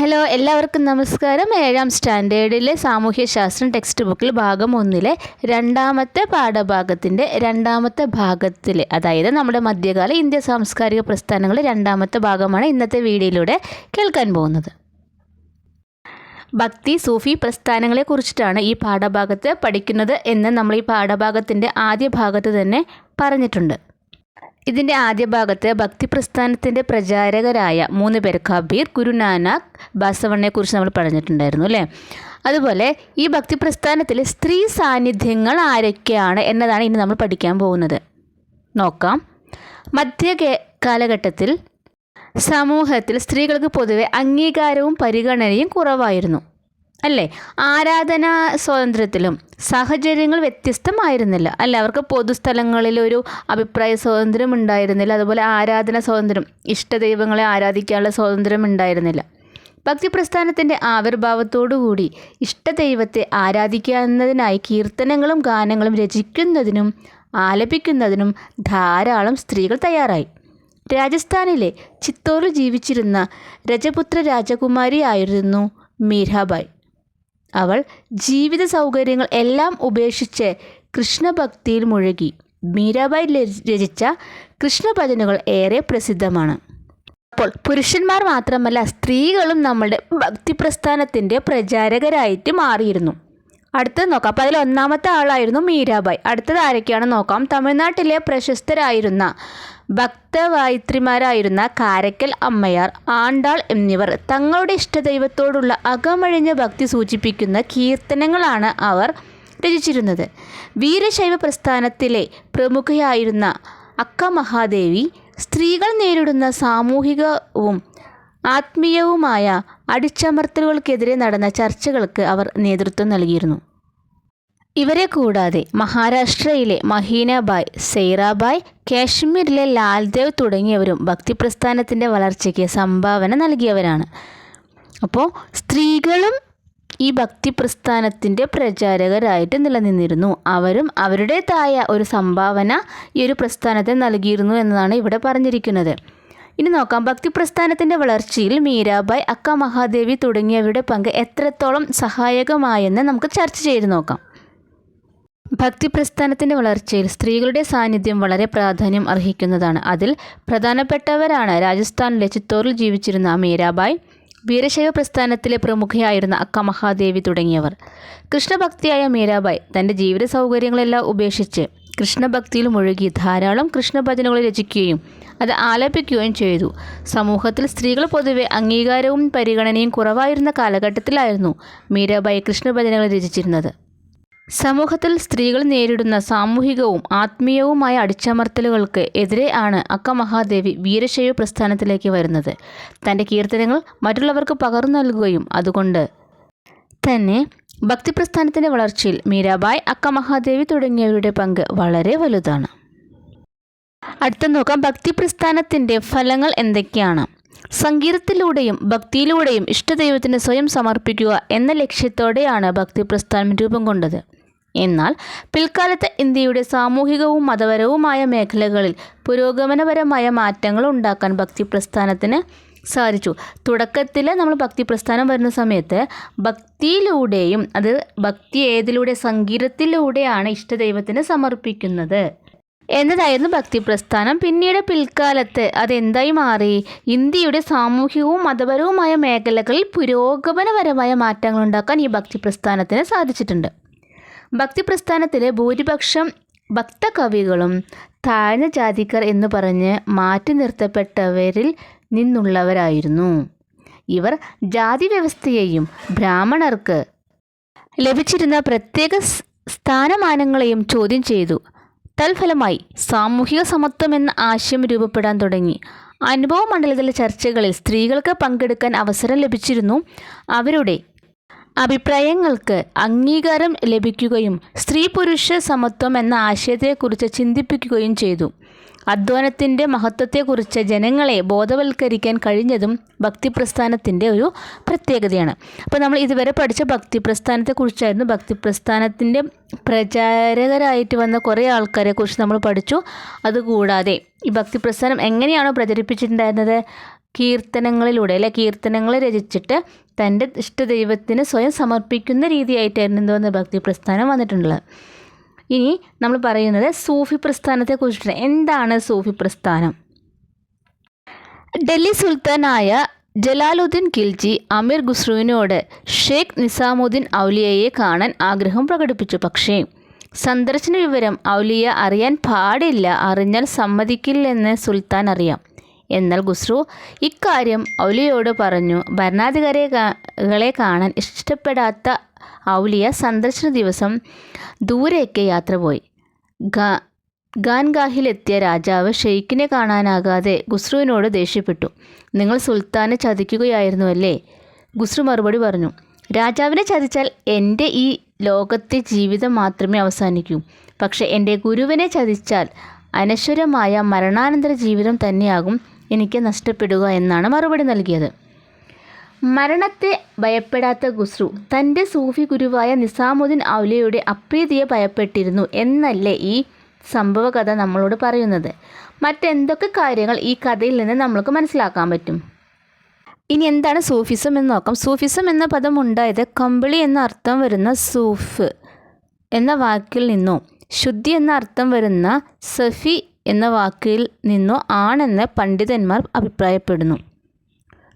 Hello എല്ലാവർക്കും നമസ്കാരം. ഏഴാം സ്റ്റാൻഡേർഡിലെ സാമൂഹ്യശാസ്ത്രം ടെക്സ്റ്റ് ബുക്കിൽ ഭാഗം ഒന്നിലെ രണ്ടാമത്തെ പാഠഭാഗത്തിന്റെ രണ്ടാമത്തെ ഭാഗത്തിൽ അതായത് നമ്മുടെ മധ്യകാല ഇന്ത്യ സാംസ്കാരിക പ്രസ്ഥാനങ്ങളുടെ രണ്ടാമത്തെ ഭാഗമാണ് ഇന്നത്തെ വീഡിയോയിലൂടെ കേൾക്കാൻ പോകുന്നത്. ഭക്തി സൂഫി പ്രസ്ഥാനങ്ങളെ കുറിച്ചിട്ടാണ് ഈ പാഠഭാഗത്ത് പഠിക്കുന്നത് എന്ന് നമ്മൾ ഈ പാഠഭാഗത്തിന്റെ ആദ്യ ഭാഗത്ത് തന്നെ പറഞ്ഞിട്ടുണ്ട്. ഇതിന്റെ ആദ്യ ഭാഗത്ത് ഭക്തി പ്രസ്ഥാനത്തിന്റെ പ്രചാരകരായ മൂന്ന് പേർ കബീർ ഗുരുനാനാക്ക് ബാസവണ്ണയെക്കുറിച്ച് നമ്മൾ പറഞ്ഞിട്ടുണ്ടായിരുന്നു അല്ലേ? അതുപോലെ ഈ ഭക്തി പ്രസ്ഥാനത്തിൽ സ്ത്രീ സാന്നിധ്യങ്ങൾ ആരൊക്കെയാണ് എന്നതാണ് ഇനി നമ്മൾ പഠിക്കാൻ പോകുന്നത്. നോക്കാം. മധ്യ കാലഘട്ടത്തിൽ സമൂഹത്തിൽ സ്ത്രീകൾക്ക് പൊതുവെ അംഗീകാരവും പരിഗണനയും കുറവായിരുന്നു. അല്ലേ? ആരാധനാ സ്വാതന്ത്ര്യത്തിലും സാഹചര്യങ്ങൾ വ്യത്യസ്തമായിരുന്നില്ല. അല്ല? അവർക്ക് പൊതുസ്ഥലങ്ങളിൽ ഒരു അഭിപ്രായ സ്വാതന്ത്ര്യം ഉണ്ടായിരുന്നില്ല. അതുപോലെ ആരാധന സ്വാതന്ത്ര്യം ഇഷ്ടദൈവങ്ങളെ ആരാധിക്കാനുള്ള സ്വാതന്ത്ര്യം ഉണ്ടായിരുന്നില്ല. ഭക്തി പ്രസ്ഥാനത്തിന്റെ ആവിർഭാവത്തോടുകൂടി ഇഷ്ടദൈവത്തെ ആരാധിക്കുന്നതിനായി കീർത്തനങ്ങളും ഗാനങ്ങളും രചിക്കുന്നതിനും ആലപിക്കുന്നതിനും ധാരാളം സ്ത്രീകൾ തയ്യാറായി. രാജസ്ഥാനിലെ ചിത്തോറിൽ ജീവിച്ചിരുന്ന രജപുത്ര രാജകുമാരിയായിരുന്നു മീരാബായ്. അവൾ ജീവിത സൗകര്യങ്ങൾ എല്ലാം ഉപേക്ഷിച്ച് കൃഷ്ണഭക്തിയിൽ മുഴുകി. മീരാബായി രചി- രചിച്ച കൃഷ്ണഭജനുകൾ ഏറെ പ്രസിദ്ധമാണ്. അപ്പോൾ പുരുഷന്മാർ മാത്രമല്ല സ്ത്രീകളും നമ്മളുടെ ഭക്തി പ്രസ്ഥാനത്തിന്റെ പ്രചാരകരായിട്ട് മാറിയിരുന്നു. അടുത്തത് നോക്കാം. അപ്പോൾ അതിൽ ഒന്നാമത്തെ ആളായിരുന്നു മീരാബായ്. അടുത്തത് ആരൊക്കെയാണ് നോക്കാം. തമിഴ്നാട്ടിലെ പ്രശസ്തരായിരുന്ന ഭക്തവായിത്രിമാരായിരുന്ന കാരക്കൽ അമ്മയാർ ആണ്ടാൾ എന്നിവർ തങ്ങളുടെ ഇഷ്ടദൈവത്തോടുള്ള അകമഴിഞ്ഞ ഭക്തി സൂചിപ്പിക്കുന്ന കീർത്തനങ്ങളാണ് അവർ രചിച്ചിരുന്നത്. വീരശൈവ പ്രസ്ഥാനത്തിലെ പ്രമുഖയായിരുന്ന അക്ക മഹാദേവി സ്ത്രീകൾ നേരിടുന്ന സാമൂഹികവും ആത്മീയവുമായ അടിച്ചമർത്തലുകൾക്കെതിരെ നടന്ന ചർച്ചകൾക്ക് അവർ നേതൃത്വം നൽകിയിരുന്നു. ഇവരെ കൂടാതെ മഹാരാഷ്ട്രയിലെ മഹീനബായ് സെയ്റാബായ് കാശ്മീരിലെ ലാൽദേവ് തുടങ്ങിയവരും ഭക്തിപ്രസ്ഥാനത്തിന്റെ വളർച്ചയ്ക്ക് സംഭാവന നൽകിയവരാണ്. അപ്പോൾ സ്ത്രീകളും ഈ ഭക്തി പ്രസ്ഥാനത്തിന്റെ പ്രചാരകരായിട്ട് നിലനിന്നിരുന്നു. അവരും അവരുടേതായ ഒരു സംഭാവന ഈ ഒരു പ്രസ്ഥാനത്തെ നൽകിയിരുന്നു എന്നതാണ് ഇവിടെ പറഞ്ഞിരിക്കുന്നത്. ഇനി നോക്കാം. ഭക്തി പ്രസ്ഥാനത്തിന്റെ വളർച്ചയിൽ മീരാബായ് അക്ക മഹാദേവി തുടങ്ങിയവരുടെ പങ്ക് എത്രത്തോളം സഹായകമായെന്ന് നമുക്ക് ചർച്ച ചെയ്ത് നോക്കാം. ഭക്തി പ്രസ്ഥാനത്തിന്റെ വളർച്ചയിൽ സ്ത്രീകളുടെ സാന്നിധ്യം വളരെ പ്രാധാന്യം അർഹിക്കുന്നതാണ്. അതിൽ പ്രധാനപ്പെട്ടവരാണ് രാജസ്ഥാനിലെ ചിത്തോറിൽ ജീവിച്ചിരുന്ന മീരാബായ് വീരശൈവ പ്രസ്ഥാനത്തിലെ പ്രമുഖയായിരുന്ന അക്ക മഹാദേവി തുടങ്ങിയവർ. കൃഷ്ണഭക്തിയായ മീരാബായ് തന്റെ ജീവിത സൗകര്യങ്ങളെല്ലാം ഉപേക്ഷിച്ച് കൃഷ്ണഭക്തിയിൽ മുഴുകി ധാരാളം കൃഷ്ണഭജനകൾ രചിക്കുകയും അത് ആലപിക്കുകയും ചെയ്തു. സമൂഹത്തിൽ സ്ത്രീകൾ പൊതുവെ അംഗീകാരവും പരിഗണനയും കുറവായിരുന്ന കാലഘട്ടത്തിലായിരുന്നു മീരാബായി കൃഷ്ണഭജനകൾ രചിച്ചിരുന്നത്. സമൂഹത്തിൽ സ്ത്രീകൾ നേരിടുന്ന സാമൂഹികവും ആത്മീയവുമായ അടിച്ചമർത്തലുകൾക്ക് എതിരെ ആണ് അക്ക മഹാദേവി വീരശൈവ പ്രസ്ഥാനത്തിലേക്ക് വരുന്നത്. തന്റെ കീർത്തനങ്ങൾ മറ്റുള്ളവർക്ക് പകർന്നു നൽകുകയും അതുകൊണ്ട് തന്നെ ഭക്തിപ്രസ്ഥാനത്തിന്റെ വളർച്ചയിൽ മീരാബായ് അക്ക മഹാദേവി തുടങ്ങിയവരുടെ പങ്ക് വളരെ വലുതാണ്. അടുത്ത നോക്കാം ഭക്തി പ്രസ്ഥാനത്തിന്റെ ഫലങ്ങൾ എന്തൊക്കെയാണ്? സംഗീതത്തിലൂടെയും ഭക്തിയിലൂടെയും ഇഷ്ടദൈവത്തിന് സ്വയം സമർപ്പിക്കുക എന്ന ലക്ഷ്യത്തോടെയാണ് ഭക്തി പ്രസ്ഥാനം രൂപം കൊണ്ടത്. എന്നാൽ പിൽക്കാലത്ത് ഇന്ത്യയുടെ സാമൂഹികവും മതപരവുമായ മേഖലകളിൽ പുരോഗമനപരമായ മാറ്റങ്ങൾ ഉണ്ടാക്കാൻ ഭക്തി പ്രസ്ഥാനത്തിന് സാധിച്ചു. തുടക്കത്തിൽ നമ്മൾ ഭക്തി പ്രസ്ഥാനം വരുന്ന സമയത്ത് ഭക്തിയിലൂടെയും അത് ഭക്തി ഏതിലൂടെ സംഗീതത്തിലൂടെയാണ് ഇഷ്ടദൈവത്തിന് സമർപ്പിക്കുന്നത്. എന്നതായിരുന്നു ഭക്തി പ്രസ്ഥാനം പിന്നീട് പിൽക്കാലത്ത് അതെന്തായി മാറി? ഇന്ത്യയുടെ സാമൂഹികവും മതപരവുമായ മേഖലകളിൽ പുരോഗമനപരമായ മാറ്റങ്ങൾ ഉണ്ടാക്കാൻ ഈ ഭക്തി പ്രസ്ഥാനത്തിന് സാധിച്ചിട്ടുണ്ട്. ഭക്തി പ്രസ്ഥാനത്തിലെ ഭൂരിപക്ഷം ഭക്തകവികളും താഴ്ന്ന ജാതിക്കാർ എന്ന് പറഞ്ഞ് മാറ്റി നിർത്തപ്പെട്ടവരിൽ നിന്നുള്ളവരായിരുന്നു. ഇവർ ജാതി വ്യവസ്ഥയെയും ബ്രാഹ്മണർക്ക് ലഭിച്ചിരുന്ന പ്രത്യേക സ്ഥാനമാനങ്ങളെയും ചോദ്യം ചെയ്തു. തൽഫലമായി സാമൂഹിക സമത്വം എന്ന ആശയം രൂപപ്പെടാൻ തുടങ്ങി. അനുഭവ മണ്ഡലത്തിലെ ചർച്ചകളിൽ സ്ത്രീകൾക്ക് പങ്കെടുക്കാൻ അവസരം ലഭിച്ചിരുന്നു. അവരുടെ അഭിപ്രായങ്ങൾക്ക് അംഗീകാരം ലഭിക്കുകയും സ്ത്രീ പുരുഷ സമത്വം എന്ന ആശയത്തെക്കുറിച്ച് ചിന്തിപ്പിക്കുകയും ചെയ്തു. അധ്വാനത്തിന്റെ മഹത്വത്തെക്കുറിച്ച് ജനങ്ങളെ ബോധവൽക്കരിക്കാൻ കഴിഞ്ഞതും ഭക്തിപ്രസ്ഥാനത്തിന്റെ ഒരു പ്രത്യേകതയാണ്. അപ്പോൾ നമ്മൾ ഇതുവരെ പഠിച്ച ഭക്തിപ്രസ്ഥാനത്തെക്കുറിച്ചായിരുന്നു. ഭക്തിപ്രസ്ഥാനത്തിന്റെ പ്രചാരകരായിട്ട് വന്ന കുറേ ആൾക്കാരെ കുറിച്ച് നമ്മൾ പഠിച്ചു. അതുകൂടാതെ ഈ ഭക്തിപ്രസ്ഥാനം എങ്ങനെയാണോ പ്രചരിപ്പിച്ചിട്ടുണ്ടായിരുന്നത്? കീർത്തനങ്ങളിലൂടെ അല്ലെ കീർത്തനങ്ങൾ രചിച്ചിട്ട് തന്റെ ഇഷ്ടദൈവത്തിന് സ്വയം സമർപ്പിക്കുന്ന രീതിയായിട്ടായിരുന്നു എന്തോന്ന് ഭക്തി പ്രസ്ഥാനം വന്നിട്ടുള്ളത്. ഇനി നമ്മൾ പറയുന്നത് സൂഫി പ്രസ്ഥാനത്തെ കുറിച്ചിട്ട് എന്താണ് സൂഫി പ്രസ്ഥാനം? ഡൽഹി സുൽത്താനായ ജലാലുദ്ദീൻ ഖിൽജി അമീർ ഖുസ്രുവിനോട് ഷേഖ് നിസാമുദ്ദീൻ ഔലിയയെ കാണാൻ ആഗ്രഹം പ്രകടിപ്പിച്ചു. പക്ഷേ സന്ദർശന വിവരം ഔലിയ അറിയാൻ പാടില്ല അറിഞ്ഞാൽ സമ്മതിക്കില്ലെന്ന് സുൽത്താൻ അറിയാം. എന്നാൽ ഖുസ്രു ഇക്കാര്യം ഔലിയോട് പറഞ്ഞു ഭരണാധികാരികളെ കാണാൻ ഇഷ്ടപ്പെടാത്ത ഔലിയ സന്ദർശന ദിവസം ദൂരേക്ക് യാത്ര പോയി. ഗാൻഗാഹിലെത്തിയ രാജാവ് ഷെയ്ഖിനെ കാണാനാകാതെ ഖുസ്രുവിനോട് ദേഷ്യപ്പെട്ടു. നിങ്ങൾ സുൽത്താനെ ചതിക്കുകയായിരുന്നു അല്ലേ? ഖുസ്രു മറുപടി പറഞ്ഞു രാജാവിനെ ചതിച്ചാൽ എന്റെ ഈ ലോകത്തെ ജീവിതം മാത്രമേ അവസാനിക്കൂ. പക്ഷേ എന്റെ ഗുരുവിനെ ചതിച്ചാൽ അനശ്വരമായ മരണാനന്തര ജീവിതം തന്നെയാകും എനിക്ക് നഷ്ടപ്പെടുക എന്നാണ് മറുപടി നൽകിയത്. മരണത്തെ ഭയപ്പെടാത്ത ഖുസ്രു തന്റെ സൂഫി ഗുരുവായ നിസാമുദ്ദീൻ ഔലിയയുടെ അപ്രീതിയെ ഭയപ്പെട്ടിരുന്നു എന്നല്ലേ ഈ സംഭവ കഥ നമ്മളോട് പറയുന്നത്? മറ്റെന്തൊക്കെ കാര്യങ്ങൾ ഈ കഥയിൽ നിന്ന് നമ്മൾക്ക് മനസ്സിലാക്കാൻ പറ്റും? ഇനി എന്താണ് സൂഫിസം എന്ന് നോക്കാം. സൂഫിസം എന്ന പദം ഉണ്ടായത് കമ്പിളി എന്ന അർത്ഥം വരുന്ന സൂഫ് എന്ന വാക്കിൽ നിന്നോ ശുദ്ധി എന്ന അർത്ഥം വരുന്ന സഫി എന്ന വാക്കിൽ നിന്നോ ആണെന്ന് പണ്ഡിതന്മാർ അഭിപ്രായപ്പെടുന്നു.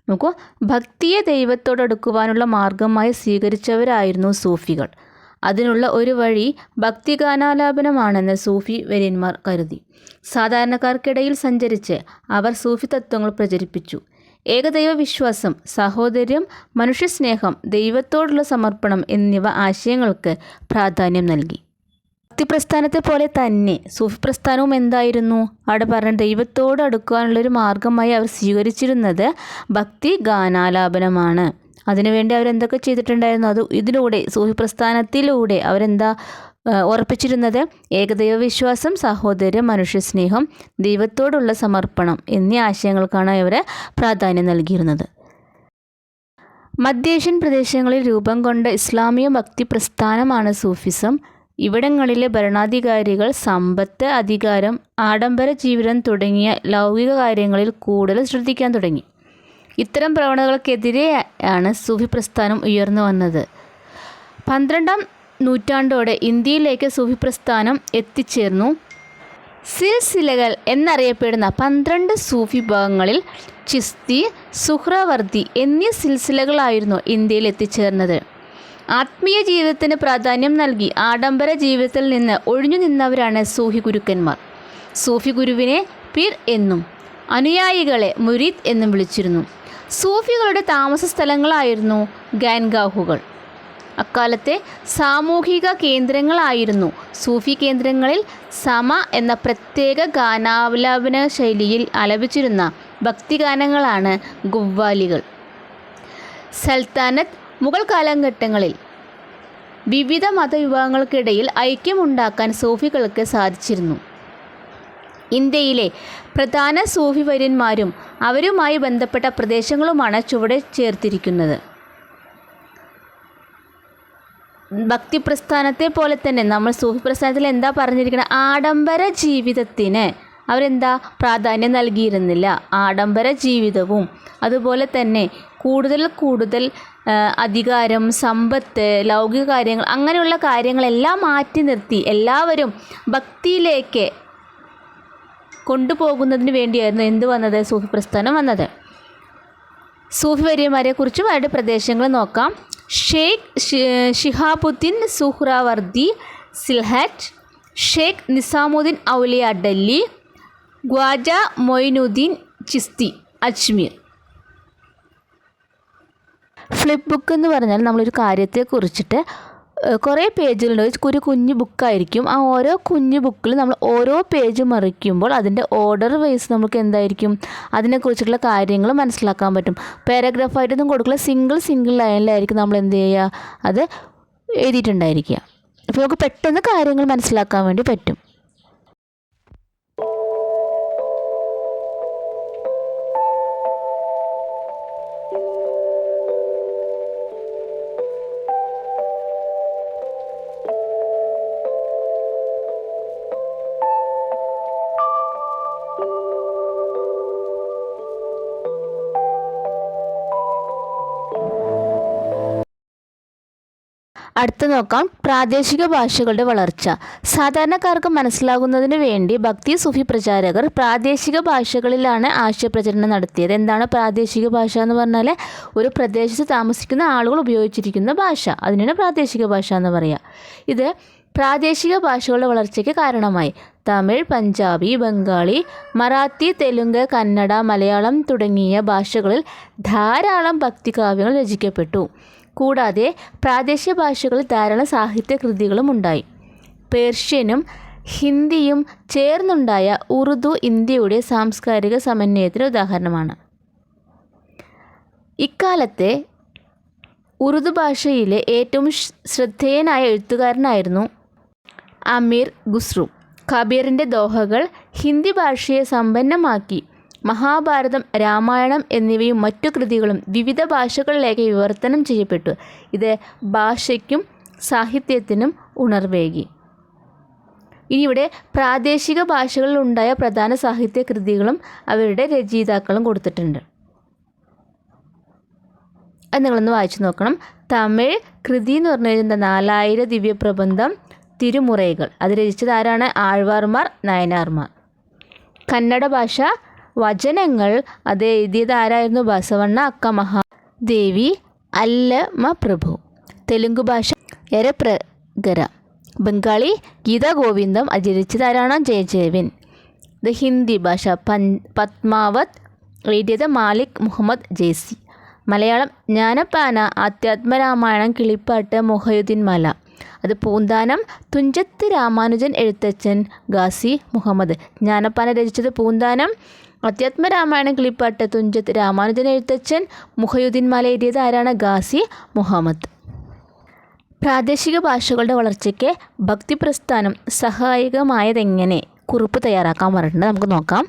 നോക്കൂ ഭക്തിയെ ദൈവത്തോടടുക്കുവാനുള്ള മാർഗമായി സ്വീകരിച്ചവരായിരുന്നു സൂഫികൾ. അതിനുള്ള ഒരു വഴി ഭക്തിഗാനാലാപനമാണെന്ന് സൂഫി വര്യന്മാർ കരുതി. സാധാരണക്കാർക്കിടയിൽ സഞ്ചരിച്ച് അവർ സൂഫി തത്വങ്ങൾ പ്രചരിപ്പിച്ചു. ഏകദൈവ വിശ്വാസം സഹോദര്യം മനുഷ്യസ്നേഹം ദൈവത്തോടുള്ള സമർപ്പണം എന്നിവ ആശയങ്ങൾക്ക് പ്രാധാന്യം നൽകി. ഭക്തിപ്രസ്ഥാനത്തെ പോലെ തന്നെ സൂഫി പ്രസ്ഥാനവും എന്തായിരുന്നു? അവിടെ പറഞ്ഞ ദൈവത്തോട് അടുക്കാനുള്ളൊരു മാർഗമായി അവർ സ്വീകരിച്ചിരുന്നത് ഭക്തി ഗാനാലാപനമാണ്. അതിനുവേണ്ടി അവരെന്തൊക്കെ ചെയ്തിട്ടുണ്ടായിരുന്നു? അത് ഇതിലൂടെ സൂഫി പ്രസ്ഥാനത്തിലൂടെ അവരെന്താ ഉറപ്പിച്ചിരുന്നത്? ഏകദൈവ വിശ്വാസം സഹോദര്യം മനുഷ്യസ്നേഹം ദൈവത്തോടുള്ള സമർപ്പണം എന്നീ ആശയങ്ങൾക്കാണ് ഇവർ പ്രാധാന്യം നൽകിയിരുന്നത്. മധ്യേഷ്യൻ പ്രദേശങ്ങളിൽ രൂപം കൊണ്ട ഇസ്ലാമിക ഭക്തി പ്രസ്ഥാനമാണ് സൂഫിസം. ഇവിടങ്ങളിലെ ഭരണാധികാരികൾ സമ്പത്ത് അധികാരം ആഡംബര ജീവിതം തുടങ്ങിയ ലൗകിക കാര്യങ്ങളിൽ കൂടുതൽ ശ്രദ്ധിക്കാൻ തുടങ്ങി. ഇത്തരം പ്രവണതകൾക്കെതിരെയാണ് സൂഫി പ്രസ്ഥാനം ഉയർന്നു വന്നത്. പന്ത്രണ്ടാം നൂറ്റാണ്ടോടെ ഇന്ത്യയിലേക്ക് സൂഫി പ്രസ്ഥാനം എത്തിച്ചേർന്നു. സിൽസിലകൾ എന്നറിയപ്പെടുന്ന പന്ത്രണ്ട് സൂഫി വിഭാഗങ്ങളിൽ ചിസ്തി സുഹ്രവർത്തി എന്നീ സിൽസിലകളായിരുന്നു ഇന്ത്യയിൽ എത്തിച്ചേർന്നത്. ആത്മീയ ജീവിതത്തിന് പ്രാധാന്യം നൽകി ആഡംബര ജീവിതത്തിൽ നിന്ന് ഒഴിഞ്ഞു നിന്നവരാണ് സൂഫി ഗുരുക്കന്മാർ. സൂഫി ഗുരുവിനെ പിർ എന്നും അനുയായികളെ മുരീദ് എന്നും വിളിച്ചിരുന്നു. സൂഫികളുടെ താമസ സ്ഥലങ്ങളായിരുന്നു ഗാൻഗാഹുകൾ അക്കാലത്തെ സാമൂഹിക കേന്ദ്രങ്ങളായിരുന്നു സൂഫി കേന്ദ്രങ്ങളിൽ സമ എന്ന പ്രത്യേക ഗാനാവലാപന ശൈലിയിൽ ആലപിച്ചിരുന്ന ഭക്തിഗാനങ്ങളാണ് ഗുവ്വാലികൾ. സൽത്താനത്ത് മുഗൾ കാലഘട്ടങ്ങളിൽ വിവിധ മതവിഭാഗങ്ങൾക്കിടയിൽ ഐക്യമുണ്ടാക്കാൻ സൂഫികൾക്ക് സാധിച്ചിരുന്നു. ഇന്ത്യയിലെ പ്രധാന സൂഫി വര്യന്മാരും അവരുമായി ബന്ധപ്പെട്ട പ്രദേശങ്ങളുമാണ് ചുവടെ ചേർത്തിരിക്കുന്നത്. ഭക്തി പ്രസ്ഥാനത്തെ പോലെ തന്നെ നമ്മൾ സൂഫി പ്രസ്ഥാനത്തിൽ എന്താ പറഞ്ഞിരിക്കുന്നത് ആഡംബര ജീവിതത്തിന് അവരെന്താ പ്രാധാന്യം നൽകിയിരുന്നില്ല. ആഡംബര ജീവിതവും അതുപോലെ തന്നെ കൂടുതൽ കൂടുതൽ അധികാരം സമ്പത്ത് ലൗകിക കാര്യങ്ങൾ അങ്ങനെയുള്ള കാര്യങ്ങളെല്ലാം മാറ്റി നിർത്തി എല്ലാവരും ഭക്തിയിലേക്ക് കൊണ്ടുപോകുന്നതിന് വേണ്ടിയായിരുന്നു എന്ത് വന്നത്? സൂഫി പ്രസ്ഥാനം വന്നത്. സൂഫി വര്യന്മാരെ കുറിച്ചും അവരുടെ പ്രദേശങ്ങൾ നോക്കാം. ഷെയ്ഖ് ഷിഹാബുദ്ദീൻ സുഹ്രാവർദി സിൽഹറ്റ് ഷെയ്ഖ് നിസാമുദ്ദീൻ ഔലിയ ഡൽഹി ഗ്വാജ മൊയിനുദ്ദീൻ ചിസ്തി അജ്മീർ. ഫ്ലിപ്പ് ബുക്ക് എന്ന് പറഞ്ഞാൽ നമ്മളൊരു കാര്യത്തെ കുറിച്ചിട്ട് കുറേ പേജുകളുണ്ട്. ഒരു കുഞ്ഞു ബുക്കായിരിക്കും. ആ ഓരോ കുഞ്ഞു ബുക്കിൽ നമ്മൾ ഓരോ പേജ് മറിക്കുമ്പോൾ അതിന്റെ ഓർഡർ വൈസ് നമുക്ക് എന്തായിരിക്കും? അതിനെക്കുറിച്ചിട്ടുള്ള കാര്യങ്ങൾ മനസ്സിലാക്കാൻ പറ്റും. പാരഗ്രാഫായിട്ടൊന്നും കൊടുക്കില്ല. സിംഗിൾ സിംഗിൾ ലൈനിലായിരിക്കും നമ്മൾ എന്ത് ചെയ്യുക? അത് എഴുതിയിട്ടുണ്ടായിരിക്കുക. അപ്പോൾ നമുക്ക് പെട്ടെന്ന് കാര്യങ്ങൾ മനസ്സിലാക്കാൻ വേണ്ടി പറ്റും. അടുത്ത നോക്കാം. പ്രാദേശിക ഭാഷകളുടെ വളർച്ച. സാധാരണക്കാർക്ക് മനസ്സിലാകുന്നതിന് വേണ്ടി ഭക്തി സുഫി പ്രചാരകർ പ്രാദേശിക ഭാഷകളിലാണ് ആശയപ്രചരണം നടത്തിയത്. എന്താണ് പ്രാദേശിക ഭാഷ എന്ന് പറഞ്ഞാൽ ഒരു പ്രദേശത്ത് താമസിക്കുന്ന ആളുകൾ ഉപയോഗിച്ചിരിക്കുന്ന ഭാഷ. അതിനാണ് പ്രാദേശിക ഭാഷ എന്ന് പറയുക ഇത് പ്രാദേശിക ഭാഷകളുടെ വളർച്ചയ്ക്ക് കാരണമായി. തമിഴ് പഞ്ചാബി ബംഗാളി മറാത്തി തെലുങ്ക് കന്നഡ മലയാളം തുടങ്ങിയ ഭാഷകളിൽ ധാരാളം ഭക്തികാവ്യങ്ങൾ രചിക്കപ്പെട്ടു. കൂടാതെ പ്രാദേശിക ഭാഷകളിൽ ധാരാളം സാഹിത്യ കൃതികളും ഉണ്ടായി. പേർഷ്യനും ഹിന്ദിയും ചേർന്നുണ്ടായ ഉറുദു ഇന്ത്യയുടെ സാംസ്കാരിക സമന്വയത്തിന് ഉദാഹരണമാണ്. ഇക്കാലത്തെ ഉറുദു ഭാഷയിലെ ഏറ്റവും ശ്രദ്ധേയനായ എഴുത്തുകാരനായിരുന്നു അമീർ ഖുസ്രു. കബീറിന്റെ ദോഹകൾ ഹിന്ദി ഭാഷയെ സമ്പന്നമാക്കി മഹാഭാരതം രാമായണം എന്നിവയും മറ്റു കൃതികളും വിവിധ ഭാഷകളിലേക്ക് വിവർത്തനം ചെയ്യപ്പെട്ടു. ഇത് ഭാഷയ്ക്കും സാഹിത്യത്തിനും ഉണർവേകി. ഇനിയിവിടെ പ്രാദേശിക ഭാഷകളിൽ ഉണ്ടായ പ്രധാന സാഹിത്യ കൃതികളും അവരുടെ രചയിതാക്കളും കൊടുത്തിട്ടുണ്ട്. അത് നിങ്ങളൊന്ന് വായിച്ചു നോക്കണം. തമിഴ് കൃതി എന്ന് പറഞ്ഞു കഴിഞ്ഞാൽ നാലായിര ദിവ്യപ്രബന്ധം തിരുമുറൈകൾ. അത് രചിച്ചത് ആരാണ്? ആഴ്വാർമാർ നയനാർമാർ. കന്നഡ ഭാഷ വചനങ്ങൾ അത് എഴുതിയത് ആരായിരുന്നു ബസവണ്ണ അക്ക മഹാദേവി അല്ലമ പ്രഭു തെലുങ്ക് ഭാഷ എരപ്രഗര ബംഗാളി ഗീതാ ഗോവിന്ദം ആരാണ് ജയജയവിൻ ദ ഹിന്ദി ഭാഷ പൻ പത്മാവത്. എഴുതിയത് മാലിക് മുഹമ്മദ് ജേസി മലയാളം ജ്ഞാനപ്പാന ആധ്യാത്മരാമായണം കിളിപ്പാട്ട് മൊഹയുദ്ദീൻ മല. അത് പൂന്താനം തുഞ്ചത്ത് രാമാനുജൻ എഴുത്തച്ഛൻ ഗാസി മുഹമ്മദ്. ജ്ഞാനപ്പാന രചിച്ചത് പൂന്താനം അധ്യാത്മരാമായണം കിളിപ്പാട്ട് തുഞ്ചത്ത് രാമാനുജൻ എഴുത്തച്ഛൻ മുഹയുദ്ദീൻ മല എഴുതിയത് ആരാണ്? ഗാസി മുഹമ്മദ്. പ്രാദേശിക ഭാഷകളുടെ വളർച്ചയ്ക്ക് ഭക്തി പ്രസ്ഥാനം സഹായകമായതെങ്ങനെ? കുറിപ്പ് തയ്യാറാക്കാൻ പറഞ്ഞിട്ടുണ്ട്. നമുക്ക് നോക്കാം.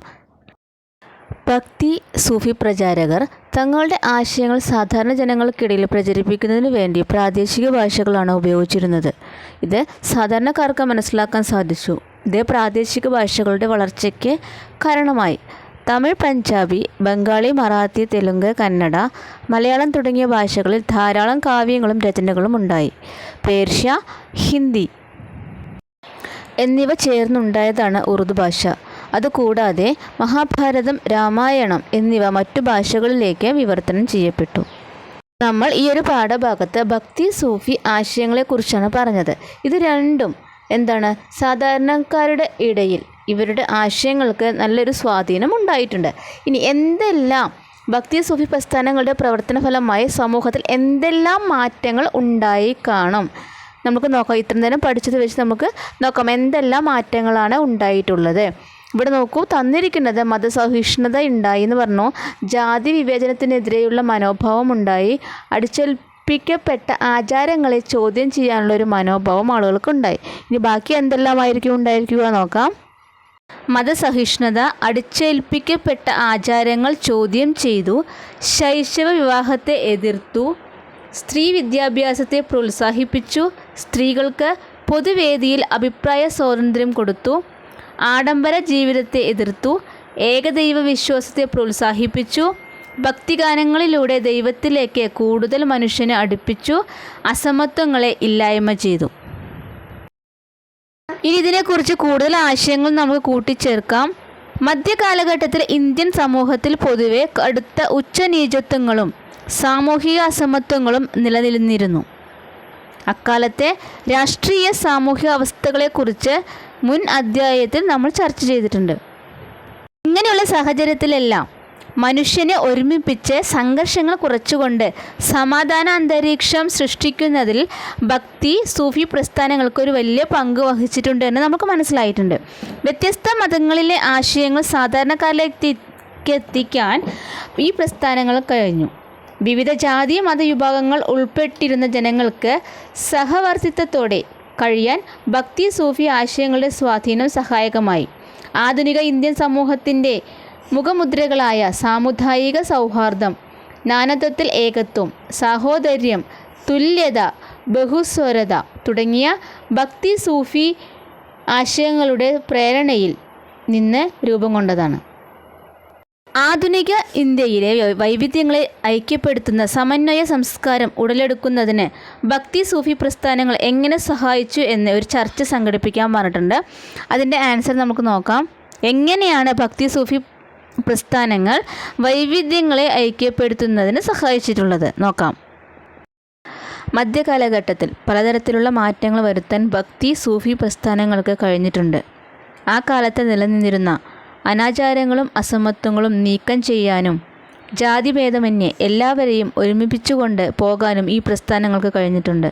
ഭക്തി സൂഫി പ്രചാരകർ തങ്ങളുടെ ആശയങ്ങൾ സാധാരണ ജനങ്ങൾക്കിടയിൽ പ്രചരിപ്പിക്കുന്നതിന് വേണ്ടി പ്രാദേശിക ഭാഷകളാണ് ഉപയോഗിച്ചിരുന്നത്. ഇത് സാധാരണക്കാർക്ക് മനസ്സിലാക്കാൻ സാധിച്ചു. ഇത് പ്രാദേശിക ഭാഷകളുടെ വളർച്ചയ്ക്ക് കാരണമായി. തമിഴ് പഞ്ചാബി ബംഗാളി മറാത്തി തെലുങ്ക് കന്നഡ മലയാളം തുടങ്ങിയ ഭാഷകളിൽ ധാരാളം കാവ്യങ്ങളും രചനകളും ഉണ്ടായി. പേർഷ്യ ഹിന്ദി എന്നിവ ചേർന്നുണ്ടായതാണ് ഉറുദു ഭാഷ. അതുകൂടാതെ മഹാഭാരതം രാമായണം എന്നിവ മറ്റു ഭാഷകളിലേക്ക് വിവർത്തനം ചെയ്യപ്പെട്ടു. നമ്മൾ ഈ ഒരു പാഠഭാഗത്ത് ഭക്തി സൂഫി ആശയങ്ങളെക്കുറിച്ചാണ് പറഞ്ഞത്. ഇത് രണ്ടും എന്താണ്? സാധാരണക്കാരുടെ ഇടയിൽ ഇവരുടെ ആശയങ്ങൾക്ക് നല്ലൊരു സ്വാധീനം ഉണ്ടായിട്ടുണ്ട്. ഇനി എന്തെല്ലാം ഭക്തി സൂഫി പ്രസ്ഥാനങ്ങളുടെ പ്രവർത്തന ഫലമായി സമൂഹത്തിൽ എന്തെല്ലാം മാറ്റങ്ങൾ ഉണ്ടായി കാണും? നമുക്ക് നോക്കാം. ഇത്രയും നേരം പഠിച്ചത് വെച്ച് നമുക്ക് നോക്കാം. എന്തെല്ലാം മാറ്റങ്ങളാണ് ഉണ്ടായിട്ടുള്ളത്? ഇവിടെ നോക്കൂ. തന്നിരിക്കുന്നത് മതസഹിഷ്ണുത ഉണ്ടായി എന്ന് പറഞ്ഞു. ജാതി വിവേചനത്തിനെതിരെയുള്ള മനോഭാവം ഉണ്ടായി. അടിച്ചേൽപ്പിക്കപ്പെട്ട ആചാരങ്ങളെ ചോദ്യം ചെയ്യാനുള്ള ഒരു മനോഭാവം ആളുകൾക്കുണ്ടായി ഇനി ബാക്കി എന്തെല്ലാമായിരിക്കും ഉണ്ടായിരിക്കുക നോക്കാം. മതസഹിഷ്ണുത അടിച്ചേൽപ്പിക്കപ്പെട്ട ആചാരങ്ങൾ ചോദ്യം ചെയ്തു. ശൈശവ വിവാഹത്തെ എതിർത്തു. സ്ത്രീ വിദ്യാഭ്യാസത്തെ പ്രോത്സാഹിപ്പിച്ചു. സ്ത്രീകൾക്ക് പൊതുവേദിയിൽ അഭിപ്രായ സ്വാതന്ത്ര്യം കൊടുത്തു. ആഡംബര ജീവിതത്തെ എതിർത്തു. ഏകദൈവ വിശ്വാസത്തെ പ്രോത്സാഹിപ്പിച്ചു. ഭക്തിഗാനങ്ങളിലൂടെ ദൈവത്തിലേക്ക് കൂടുതൽ മനുഷ്യനെ അടുപ്പിച്ചു. അസമത്വങ്ങളെ ഇല്ലായ്മ ചെയ്തു. ഇനി ഇതിനെക്കുറിച്ച് കൂടുതൽ ആശയങ്ങൾ നമുക്ക് കൂട്ടിച്ചേർക്കാം. മധ്യകാലഘട്ടത്തിൽ ഇന്ത്യൻ സമൂഹത്തിൽ പൊതുവെ കടുത്ത ഉച്ചനീചത്വങ്ങളും സാമൂഹിക അസമത്വങ്ങളും നിലനിന്നിരുന്നു. അക്കാലത്തെ രാഷ്ട്രീയ സാമൂഹിക അവസ്ഥകളെക്കുറിച്ച് മുൻ അധ്യായത്തിൽ നമ്മൾ ചർച്ച ചെയ്തിട്ടുണ്ട്. ഇങ്ങനെയുള്ള സാഹചര്യത്തിലെല്ലാം മനുഷ്യനെ ഒരുമിപ്പിച്ച് സംഘർഷങ്ങൾ കുറച്ചുകൊണ്ട് സമാധാന അന്തരീക്ഷം സൃഷ്ടിക്കുന്നതിൽ ഭക്തി സൂഫി പ്രസ്ഥാനങ്ങൾക്ക് ഒരു വലിയ പങ്ക് വഹിച്ചിട്ടുണ്ട് എന്ന് നമുക്ക് മനസ്സിലായിട്ടുണ്ട്. വ്യത്യസ്ത മതങ്ങളിലെ ആശയങ്ങൾ സാധാരണക്കാരിലേക്ക് എത്തിക്കാൻ ഈ പ്രസ്ഥാനങ്ങൾ കഴിഞ്ഞു. വിവിധ ജാതി മതവിഭാഗങ്ങൾ ഉൾപ്പെട്ടിരുന്ന ജനങ്ങൾക്ക് സഹവർത്തിത്വത്തോടെ കഴിയാൻ ഭക്തി സൂഫി ആശയങ്ങളുടെ സ്വാധീനം സഹായകമായി. ആധുനിക ഇന്ത്യൻ സമൂഹത്തിന്റെ മുഖമുദ്രകളായ സാമുദായിക സൗഹാർദ്ദം നാനത്വത്തിൽ ഏകത്വം സാഹോദര്യം തുല്യത ബഹുസ്വരത തുടങ്ങിയ ഭക്തി സൂഫി ആശയങ്ങളുടെ പ്രേരണയിൽ നിന്ന് രൂപം കൊണ്ടതാണ്. ആധുനിക ഇന്ത്യയിലെ വൈവിധ്യങ്ങളെ ഐക്യപ്പെടുത്തുന്ന സമന്വയ സംസ്കാരം ഉടലെടുക്കുന്നതിന് ഭക്തി സൂഫി പ്രസ്ഥാനങ്ങൾ എങ്ങനെ സഹായിച്ചു എന്ന് ഒരു ചർച്ച സംഘടിപ്പിക്കാൻ പറഞ്ഞിട്ടുണ്ട്. അതിന്റെ ആൻസർ നമുക്ക് നോക്കാം. എങ്ങനെയാണ് ഭക്തി സൂഫി പ്രസ്ഥാനങ്ങൾ വൈവിധ്യങ്ങളെ ഐക്യപ്പെടുത്തുന്നതിന് സഹായിച്ചിട്ടുള്ളത്. നോക്കാം. മധ്യകാലഘട്ടത്തിൽ പലതരത്തിലുള്ള മാറ്റങ്ങൾ വരുത്താൻ ഭക്തി സൂഫി പ്രസ്ഥാനങ്ങൾക്ക് കഴിഞ്ഞിട്ടുണ്ട്. ആ കാലത്ത് നിലനിന്നിരുന്ന അനാചാരങ്ങളും അസമത്വങ്ങളും നീക്കം ചെയ്യാനും ജാതിഭേദമന്യേ എല്ലാവരെയും ഒരുമിപ്പിച്ചുകൊണ്ട് പോകാനും ഈ പ്രസ്ഥാനങ്ങൾക്ക് കഴിഞ്ഞിട്ടുണ്ട്.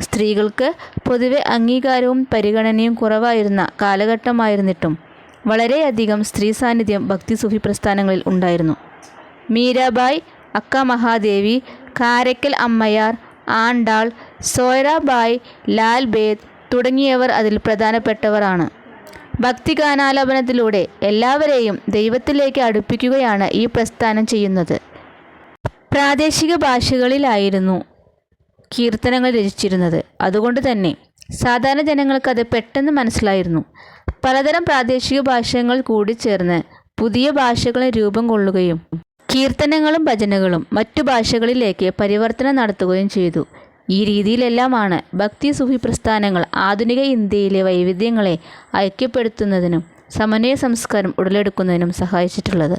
സ്ത്രീകൾക്ക് പൊതുവെ അംഗീകാരവും പരിഗണനയും കുറവായിരുന്ന കാലഘട്ടമായിരുന്നിട്ടും വളരെയധികം സ്ത്രീ സാന്നിധ്യം ഭക്തി സൂഫി പ്രസ്ഥാനങ്ങളിൽ ഉണ്ടായിരുന്നു. മീരാബായ് അക്ക മഹാദേവി കാരക്കൽ അമ്മയാർ ആണ്ടാൾ സോയറാബായ് ലാൽ ബേദ് തുടങ്ങിയവർ അതിൽ പ്രധാനപ്പെട്ടവരാണ്. ഭക്തി ഗാനാലാപനത്തിലൂടെ എല്ലാവരെയും ദൈവത്തിലേക്ക് അടുപ്പിക്കുകയാണ് ഈ പ്രസ്ഥാനം ചെയ്യുന്നത്. പ്രാദേശിക ഭാഷകളിലായിരുന്നു കീർത്തനങ്ങൾ രചിച്ചിരുന്നത്. അതുകൊണ്ട് തന്നെ സാധാരണ ജനങ്ങൾക്ക് അത് പെട്ടെന്ന് മനസ്സിലായിരുന്നു. പലതരം പ്രാദേശിക ഭാഷകൾ കൂടിച്ചേർന്ന് പുതിയ ഭാഷകളെ രൂപം കൊള്ളുകയും കീർത്തനങ്ങളും ഭജനകളും മറ്റു ഭാഷകളിലേക്ക് പരിവർത്തനം നടത്തുകയും ചെയ്തു. ഈ രീതിയിലെല്ലാമാണ് ഭക്തി സൂഫി പ്രസ്ഥാനങ്ങൾ ആധുനിക ഇന്ത്യയിലെ വൈവിധ്യങ്ങളെ ഐക്യപ്പെടുത്തുന്നതിനും സമന്വയ സംസ്കാരം ഉടലെടുക്കുന്നതിനും സഹായിച്ചിട്ടുള്ളത്.